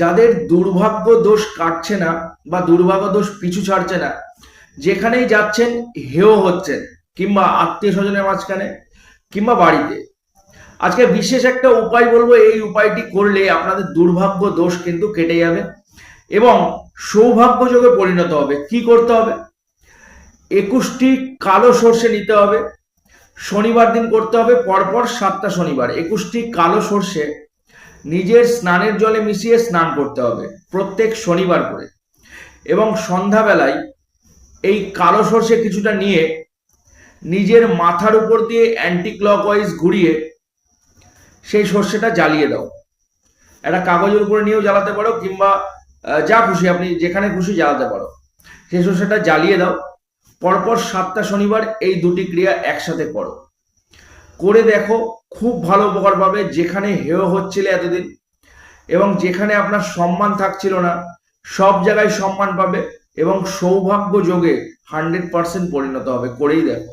যাদের দুর্ভাগ্য দোষ কাটছে না বা দুর্ভাগ্য দোষ পিছু ছাড়ছে না, যেখানেই যাচ্ছেন হেও হচ্ছেন, কিংবা আত্মীয় স্বজনের মাঝখানে, কিংবা বাড়িতে। আজকে বিশেষ একটা উপায় বলব, এই উপায়টি করলে আপনাদের দুর্ভাগ্য দোষ কিন্তু কেটে যাবে এবং সৌভাগ্য যোগে পরিণত হবে। কি করতে হবে? একুশটি কালো সর্ষে নিতে হবে। শনিবার দিন করতে হবে, পরপর সাতটা শনিবার। একুশটি কালো সর্ষে নিজের স্নানের জলে মিশিয়ে স্নান করতে হবে, প্রত্যেক শনিবার করে। এবং সন্ধ্যাবেলায় এই কালো সর্ষে কিছুটা নিয়ে নিজের মাথার উপর দিয়ে অ্যান্টি ক্লকওয়াইজ ঘুরিয়ে সেই সর্ষেটা জ্বালিয়ে দাও। একটা কাগজের উপরে নিয়েও জ্বালাতে পারো, কিংবা যা খুশি আপনি যেখানে খুশি জ্বালাতে পারো। সেই সর্ষেটা জ্বালিয়ে দাও, পরপর সাতটা শনিবার এই দুটি ক্রিয়া একসাথে করো। করে দেখো, খুব ভালো উপকার পাবে। যেখানে হেয় হচ্ছিল এতদিন এবং যেখানে আপনার সম্মান থাকছিল না, সব জায়গায় সম্মান পাবে এবং সৌভাগ্য যোগে হান্ড্রেড পার্সেন্ট পরিণত হবে। করেই দেখো।